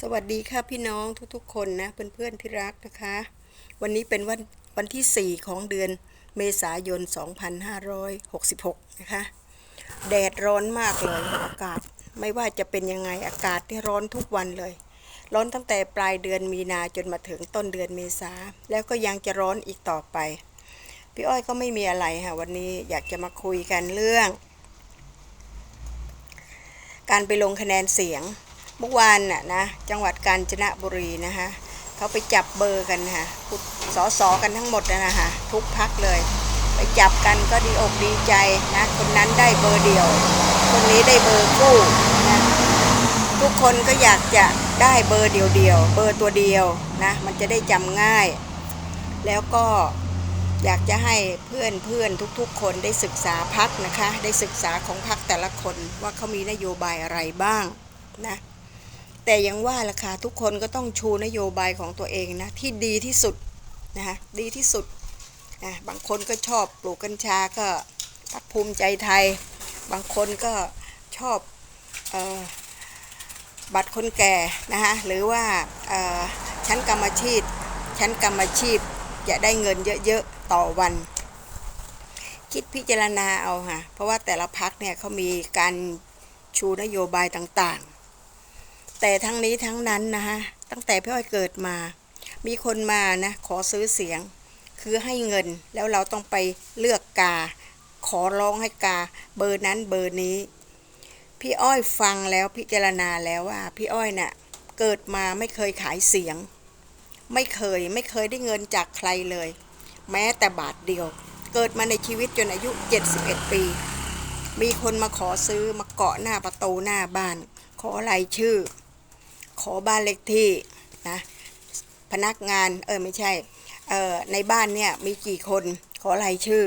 สวัสดีค่ะพี่น้องทุกๆ คนนะเพื่อนๆที่รักนะคะ วันนี้เป็นวันวันที่ 4 ของเดือนเมษายน 2566 นะคะ แดดร้อนมากเลยอากาศไม่ว่าจะเป็นยังไงอากาศที่ร้อนทุกวันเลย ร้อนตั้งแต่ปลายเดือนมีนาจนมาถึงต้นเดือนเมษาแล้วก็ยังจะร้อนอีกต่อไป พี่อ้อยก็ไม่มีอะไรค่ะ วันนี้อยากจะมาคุยกันเรื่อง การไปลงคะแนนเสียง เมื่อวานน่ะนะจังหวัดกาญจนบุรีนะคะเขาไปจับเบอร์กันค่ะสอสอกันทั้งหมดนะนะคะทุกพักเลย ไปจับกันก็ดีอกดีใจนะคนนั้นได้เบอร์เดียว คนนี้ได้เบอร์คู่นะทุกคนก็อยากจะได้เบอร์เดียวเดียวเบอร์ตัวเดียวนะมันจะได้จำง่าย แล้วก็อยากจะให้เพื่อนเพื่อนทุกๆ คนได้ศึกษาพักนะคะ ได้ศึกษาของพักแต่ละคนว่าเขามีนโยบายอะไรบ้างนะ แต่ยังว่าราคาทุกคนก็ต้องชูนโยบายของตัวเองนะ ที่ดีที่สุดนะคะดีที่สุดนะบางคนก็ชอบปลูกกัญชาก็พักภูมิใจไทย บางคนก็ชอบออบัตรคนแก่นะคะหรือว่าชั้นกรรมชีพชั้นกรรมชีพจะได้เงินเยอะๆต่อวัน คิดพิจารณาเอาค่ะเพราะว่าแต่ละพักเนี่ยเขามีการชูนโยบายต่างๆ แต่ทั้งนี้ทั้งนั้นนะฮะตั้งแต่พี่อ้อยเกิดมา มีคนมานะขอซื้อเสียง คือให้เงินแล้วเราต้องไปเลือกกา ขอร้องให้กา เบอร์นั้นเบอร์นี้ พี่อ้อยฟังแล้วพิจารณาแล้วว่า พี่อ้อยน่ะเกิดมาไม่เคยขายเสียง ไม่เคยไม่เคยได้เงินจากใครเลย แม้แต่บาทเดียว เกิดมาในชีวิตจนอายุ 71 ปี มีคนมาขอซื้อมาเกาะหน้าประตูหน้าบ้าน ขอรายชื่อ ขอบ้านเลขที่นะพนักงานเออไม่ใช่เออในบ้านเนี่ยมีกี่คนขอรายชื่อ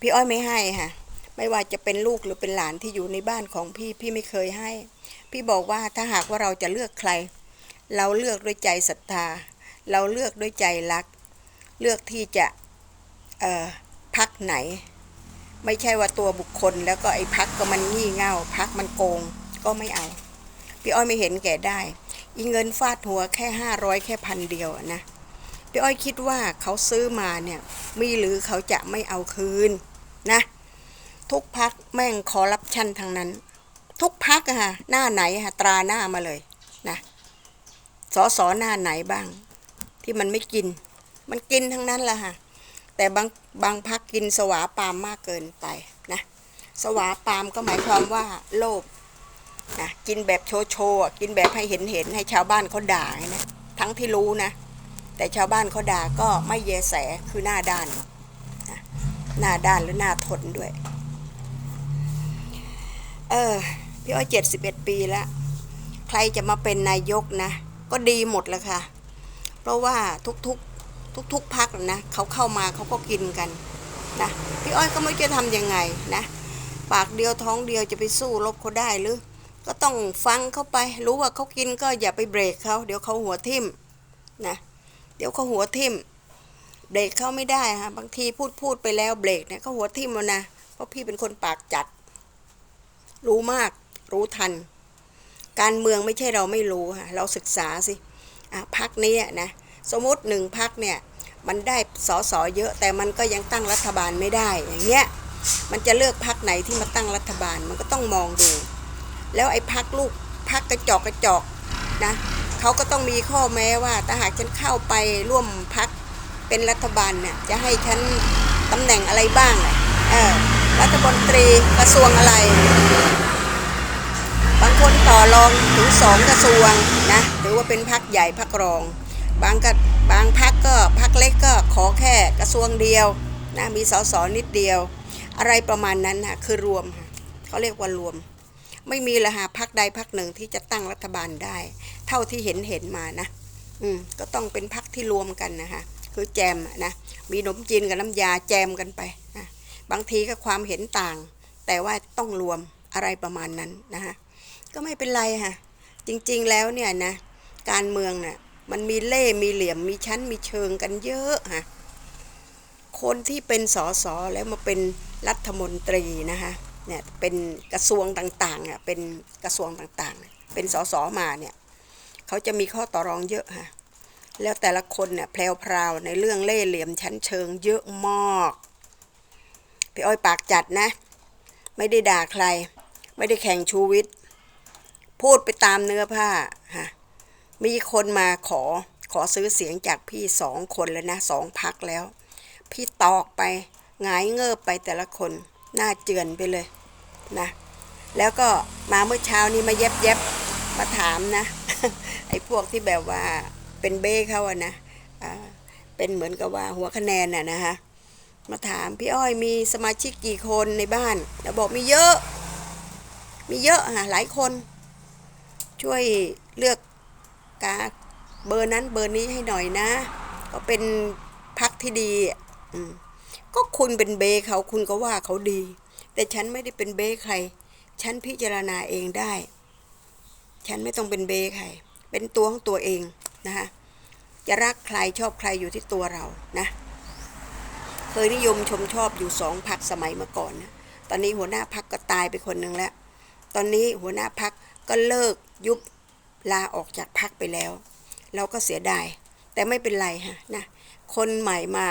พี่อ้อยไม่ให้ค่ะไม่ว่าจะเป็นลูกหรือเป็นหลานที่อยู่ในบ้านของพี่พี่ไม่เคยให้ พี่บอกว่าถ้าหากว่าเราจะเลือกใคร เราเลือกด้วยใจศรัทธา เราเลือกด้วยใจรัก เลือกที่จะเอ่อพักไหน ไม่ใช่ว่าตัวบุคคลแล้วก็ไอ้พักก็มันงี่เง่าพักมันโกงก็ไม่เอา พี่อ้อยไม่เห็นแก่ได้ อีเงินฟาดหัวแค่ห้าร้อยแค่พันเดียวนะพี่อ้อยคิดว่าเขาซื้อมาเนี่ยมีหรือเขาจะไม่เอาคืนนะ ทุกพักแม่งคอรับชันทางนั้น ทุกพักอะฮะหน้าไหนฮะตราหน้ามาเลยนะสอสอหน้าไหนบ้าง ที่มันไม่กิน มันกินทั้งนั้นแหละฮะแต่บางบางพักกินสวาปามมากเกินไปนะ สวาปามก็หมายความว่าโลภ นะกินแบบโชว์โชว์กินแบบให้เห็นเห็นให้ชาวบ้านเขาด่าไงนะทั้งที่รู้นะ แต่ชาวบ้านเขาด่าก็ไม่แยแสคือหน้าด้านนะหน้าด้านหรือหน้าทนด้วย เออพี่อ้อยเจ็ดสิบเอ็ดปีแล้ว ใครจะมาเป็นนายกนะ ก็ดีหมดแล้วค่ะ เพราะว่าทุกๆทุกๆพักนะเขาเข้ามาเขาก็กินกันนะพี่อ้อยก็ไม่รู้จะทำยังไงนะ ปากเดียวท้องเดียวจะไปสู้รบเขาได้หรือ ก็ต้องฟังเขาไป รู้ว่าเขากินก็อย่าไปเบรกเขาเดี๋ยวเขาหัวทิ่มนะเดี๋ยวเขาหัวทิ่มเบรกเขาไม่ได้ฮะบางทีพูดพูดไปแล้วเบรกเนี่ยเขาหัวทิ่มแล้วนะเพราะพี่เป็นคนปากจัด รู้มากรู้ทัน การเมืองไม่ใช่เราไม่รู้ค่ะเราศึกษาสิอะพักนี้นะสมมติหนึ่งพักเนี่ยมันได้สอสอเยอะแต่มันก็ยังตั้งรัฐบาลไม่ได้อย่างเงี้ยมันจะเลือกพักไหนที่มาตั้งรัฐบาลมันก็ต้องมองดู แล้วไอ้พักลูกพักกระจอกกระจอกนะเขาก็ต้องมีข้อแม้ว่าถ้าหากฉันเข้าไปร่วมพักเป็นรัฐบาลเนี่ยจะให้ฉันตำแหน่งอะไรบ้างเออรัฐมนตรีกระทรวงอะไร บางคนต่อรองถึงสองกระทรวงนะหรือว่าเป็นพักใหญ่พักรอง บางก็บางพักก็พักเล็กก็ขอแค่กระทรวงเดียวนะมีสสนิดเดียว อะไรประมาณนั้นนะคือรวมค่ะเขาเรียกว่ารวม ไม่มีละหาพักใดพักหนึ่งที่จะตั้งรัฐบาลได้ เท่าที่เห็นเห็นมานะ อืมก็ต้องเป็นพักที่รวมกันนะคะคือแจมนะมีขนมจีนกับน้ำยาแจมกันไปนะบางทีก็ความเห็นต่าง แต่ว่าต้องรวมอะไรประมาณนั้นนะคะก็ไม่เป็นไรค่ะจริงๆแล้วเนี่ยนะการเมืองน่ะมันมีเล่มีเหลี่ยมมีชั้นมีเชิงกันเยอะค่ะคนที่เป็นสสแล้วมาเป็นรัฐมนตรีนะคะ เนี่ยเป็นกระทรวงต่างๆอะเป็นกระทรวงต่างๆ เป็นสสมาเนี่ยเขาจะมีข้อต่อรองเยอะค่ะแล้วแต่ละคนเนี่ยแพรวพราวในเรื่องเล่เหลี่ยมชั้นเชิงเยอะมากพี่อ้อยปากจัดนะ ไม่ได้ด่าใคร ไม่ได้แข่งชูวิทย์พูดไปตามเนื้อผ้าฮะมีคนมาขอขอซื้อเสียงจากพี่สองคนแล้วนะสองพักแล้ว พี่ตอกไปหงายเงือบไปแต่ละคน หน้าเจือนไปเลยนะ แล้วก็มาเมื่อเช้านี้มาเย็บเย็บมาถามนะ ไอ้พวกที่แบบว่าเป็นเบ้เขาอะนะเป็นเหมือนกับว่าหัวคะแนนน่ะนะคะมาถามพี่อ้อยมีสมาชิกกี่คนในบ้านแล้วบอกมีเยอะ มีเยอะค่ะหลายคน ช่วยเลือกกาเบอร์นั้นเบอร์นี้ให้หน่อยนะ ก็เป็นพักที่ดี อืม ก็คุณเป็นเบเขาคุณก็ว่าเขาดี แต่ฉันไม่ได้เป็นเบใคร ฉันพิจารณาเองได้ ฉันไม่ต้องเป็นเบใคร เป็นตัวของตัวเองนะคะจะรักใครชอบใครอยู่ที่ตัวเรานะ เคยนิยมชมชอบอยู่สองพักสมัยเมื่อก่อนนะตอนนี้หัวหน้าพักก็ตายไปคนหนึ่งแล้ว ตอนนี้หัวหน้าพักก็เลิกยุบลาออกจากพักไปแล้ว เราก็เสียดาย แต่ไม่เป็นไรฮะนะ คนใหม่มา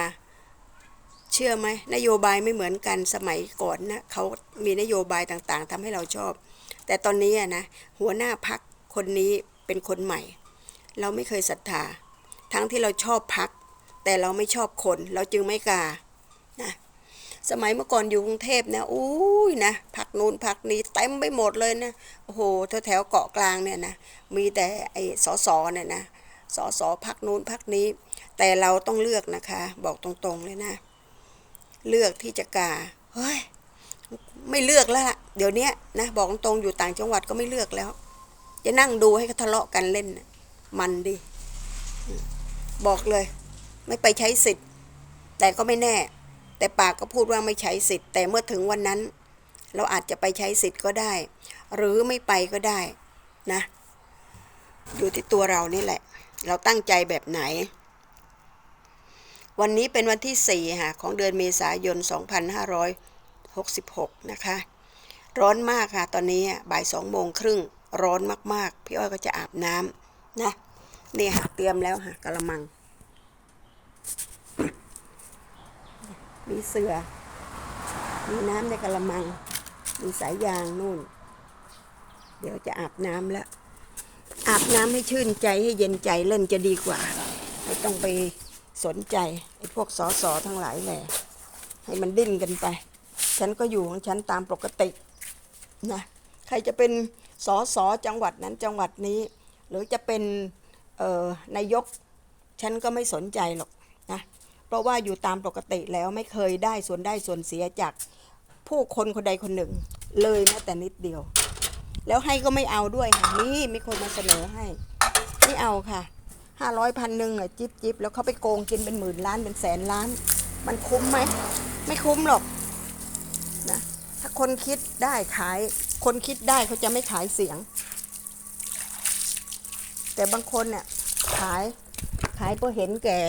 เชื่อไหมนโยบายไม่เหมือนกันสมัยก่อนนะเขามีนโยบายต่างๆทำให้เราชอบ แต่ตอนนี้นะหัวหน้าพักคนนี้เป็นคนใหม่ เราไม่เคยศรัทธา ทั้งที่เราชอบพัก แต่เราไม่ชอบคน เราจึงไม่กล้านะสมัยเมื่อก่อนอยู่กรุงเทพนะอุ้ยนะพักนู้นพักนี้เต็มไปหมดเลยนะโอ้โหแถวแถวๆเกาะกลางเนี่ยนะมีแต่ไอ้สอสอเนี่ยนะสอสอพักนู้นพักนี้ แต่เราต้องเลือกนะคะ บอกตรงๆเลยนะ เลือกที่จะกาเฮ้ยไม่เลือกแล้วล่ะ เดี๋ยวนี้นะบอกตรงอยู่ต่างจังหวัดก็ไม่เลือกแล้ว จะนั่งดูให้เขาทะเลาะกันเล่น มันดิ บอกเลย ไม่ไปใช้สิทธิ์ แต่ก็ไม่แน่ แต่ปากก็พูดว่าไม่ใช้สิทธิ์ แต่เมื่อถึงวันนั้น เราอาจจะไปใช้สิทธิ์ก็ได้ หรือไม่ไปก็ได้นะ อยู่ที่ตัวเรานี่แหละ เราตั้งใจแบบไหน วันนี้เป็นวันที่ 4 ค่ะ ของเดือนเมษายน 2566 นะคะ ร้อนมากค่ะ ตอนนี้อะบ่ายสองโมงครึ่งร้อนมากๆ พี่อ้อยก็จะอาบน้ำนะนี่ค่ะเตรียมแล้วค่ะกะละมัง มีเสือ มีน้ำในกะละมัง มีสายยางนู่น เดี๋ยวจะอาบน้ำแล้ว อาบน้ำให้ชื่นใจให้เย็นใจเล่นจะดีกว่า ไม่ต้องไป สนใจไอ้พวกสอสอทั้งหลายแหละให้มันดิ้นกันไป ฉันก็อยู่ของฉันตามปกตินะใครจะเป็นสอสอจังหวัดนั้นจังหวัดนี้ หรือจะเป็นนายกฉันก็ไม่สนใจหรอกนะเพราะว่าอยู่ตามปกติแล้วไม่เคยได้ส่วนได้ส่วนเสียจากผู้คนคนใดคนหนึ่ง เลยแม้แต่นิดเดียว แล้วให้ก็ไม่เอาด้วยค่ะนี่มีคนมาเสนอให้ ไม่เอาค่ะ ห้าร้อยพันหนึ่งอะจิบจิบแล้วเขาไปโกงกินเป็นหมื่นล้านเป็นแสนล้าน มันคุ้มไหม ไม่คุ้มหรอกนะถ้าคนคิดได้ขาย คนคิดได้เขาจะไม่ขายเสียง แต่บางคนเนี่ยขายขายเพราะเห็นแก่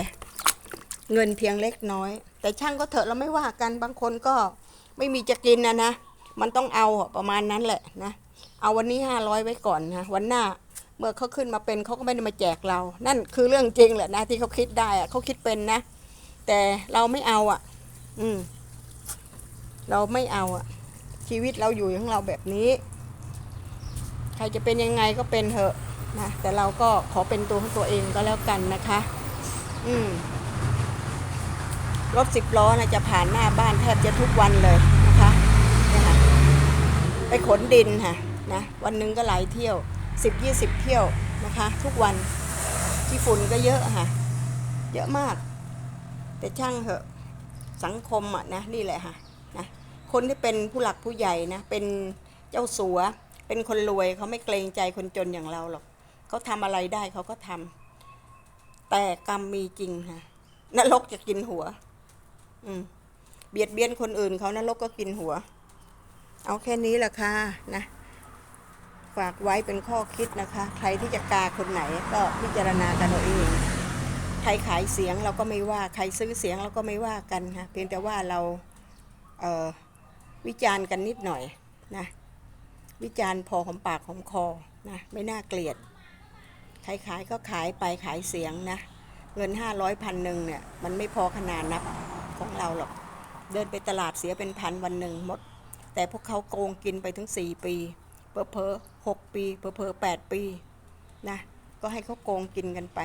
เงินเพียงเล็กน้อย แต่ช่างก็เถอะเราไม่ว่ากันบางคนก็ไม่มีจะกินนะนะ มันต้องเอาประมาณนั้นแหละนะ เอาวันนี้ห้าร้อยไว้ก่อนนะวันหน้า เมื่อเขาขึ้นมาเป็นเขาก็ไม่ได้มาแจกเรา นั่นคือเรื่องจริงแหละนะที่เขาคิดได้อะเขาคิดเป็นนะ แต่เราไม่เอาอะ อืม เราไม่เอาอะ ชีวิตเราอยู่ของเราแบบนี้ ใครจะเป็นยังไงก็เป็นเถอะนะแต่เราก็ขอเป็นตัวของตัวเองก็แล้วกันนะคะ อืมรถสิบล้อนะจะผ่านหน้าบ้านแทบจะทุกวันเลยนะคะ ไปขนดินค่ะนะวันหนึ่งก็หลายเที่ยว สิบยี่สิบเที่ยวนะคะ ทุกวันที่ฝุ่นก็เยอะค่ะ เยอะมาก แต่ช่างเถอะสังคมอะนะนี่แหละค่ะนะคนที่เป็นผู้หลักผู้ใหญ่นะ เป็นเจ้าสัว เป็นคนรวยเขาไม่เกรงใจคนจนอย่างเราหรอกเขาทำอะไรได้เขาก็ทำแต่กรรมมีจริงค่ะนรกจะกินหัว อืมเบียดเบียนคนอื่นเขานรกก็กินหัว เอาแค่นี้แหละค่ะนะ ฝากไว้เป็นข้อคิดนะคะ ใครที่จะกาคนไหนก็พิจารณากันเอาเองใครขายเสียงเราก็ไม่ว่า ใครซื้อเสียงเราก็ไม่ว่ากันค่ะเพียงแต่ว่าเราเวิจารณ์กันนิดหน่อยนะวิจารณ์พอหอมปากหอมคอนะไม่น่าเกลียดใครขายก็ขายไปขายเสียงนะ เงินห้าร้อยพันหนึ่งเนี่ยมันไม่พอขนาดนับของเราหรอก เดินไปตลาดเสียเป็นพันวันหนึ่งหมด แต่พวกเขาโกงกินไปถึงสี่ปีเพอเพอ หกปีเพอเพอๆแปดปีนะก็ให้เขาโกงกินกันไป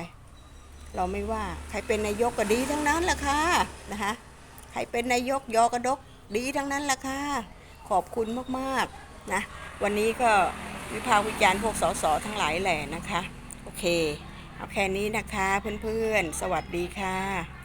เราไม่ว่าใครเป็นนายกก็ดีทั้งนั้นแหละค่ะนะคะใครเป็นนายกยอกระดกดีทั้งนั้นแหละค่ะขอบคุณมากๆนะวันนี้ก็วิพากษ์วิจารณ์พวกสสทั้งหลายแหละนะคะ โอเค เอาแค่นี้นะคะเพื่อนๆ สวัสดีค่ะ